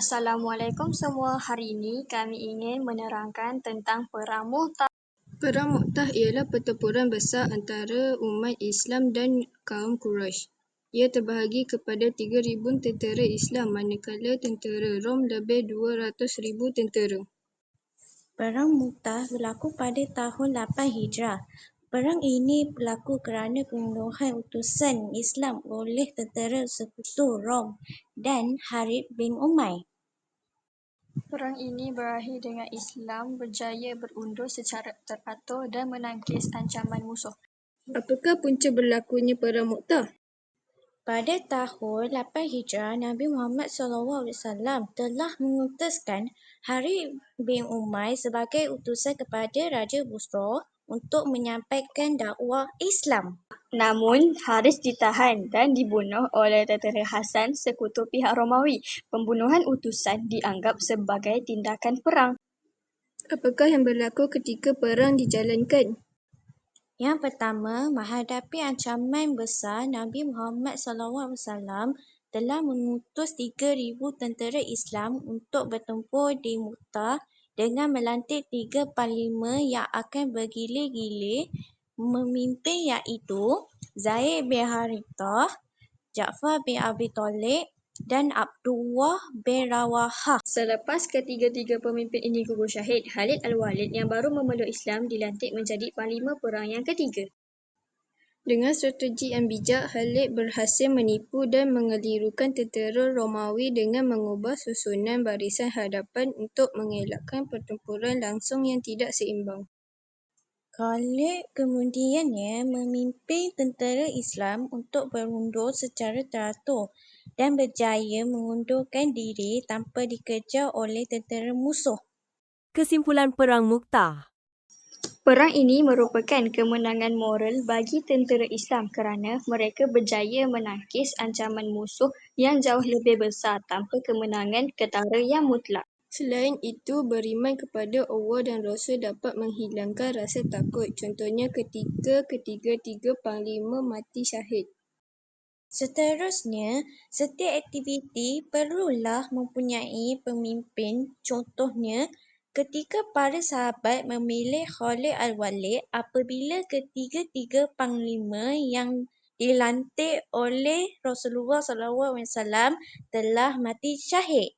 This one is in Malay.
Assalamualaikum semua. Hari ini kami ingin menerangkan tentang Perang Mu'tah. Perang Mu'tah ialah pertempuran besar antara umat Islam dan kaum Quraisy. Ia terbahagi kepada 3,000 tentera Islam manakala tentera Rom lebih 200,000 tentera. Perang Mu'tah berlaku pada tahun 8 Hijrah. Perang ini berlaku kerana pembunuhan utusan Islam oleh tentera sekutu Rom dan Harith bin Umayy. Perang ini berakhir dengan Islam berjaya berundur secara teratur dan menangkis ancaman musuh. Apakah punca berlakunya Perang Mu'tah? Pada tahun 8 Hijrah, Nabi Muhammad SAW telah mengutuskan Harith bin Umayy sebagai utusan kepada Raja Busra untuk menyampaikan dakwah Islam. Namun, Haris ditahan dan dibunuh oleh tentera Hasan sekutu pihak Romawi. Pembunuhan utusan dianggap sebagai tindakan perang. Apakah yang berlaku ketika perang dijalankan? Yang pertama, menghadapi ancaman besar, Nabi Muhammad SAW telah mengutus 3,000 tentera Islam untuk bertempur di Mu'tah dengan melantik tiga panglima yang akan bergilir-gilir memimpin iaitu Zaid bin Harithah, Ja'far bin Abi Talib dan Abdullah bin Rawahah. Selepas ketiga-tiga pemimpin ini gugur syahid, Khalid Al-Walid yang baru memeluk Islam dilantik menjadi panglima perang yang ketiga. Dengan strategi yang bijak, Khalid berhasil menipu dan mengelirukan tentera Romawi dengan mengubah susunan barisan hadapan untuk mengelakkan pertempuran langsung yang tidak seimbang. Khalid kemudiannya memimpin tentera Islam untuk berundur secara teratur dan berjaya mengundurkan diri tanpa dikejar oleh tentera musuh. Kesimpulan Perang Muqtah Perang ini merupakan kemenangan moral bagi tentera Islam kerana mereka berjaya menangkis ancaman musuh yang jauh lebih besar tanpa kemenangan ketara yang mutlak. Selain itu, beriman kepada Allah dan Rasul dapat menghilangkan rasa takut. Contohnya ketika ketiga-tiga panglima mati syahid. Seterusnya, setiap aktiviti perlulah mempunyai pemimpin. Contohnya, Ketika para sahabat memilih Khalid Al-Walid apabila ketiga-tiga panglima yang dilantik oleh Rasulullah SAW telah mati syahid.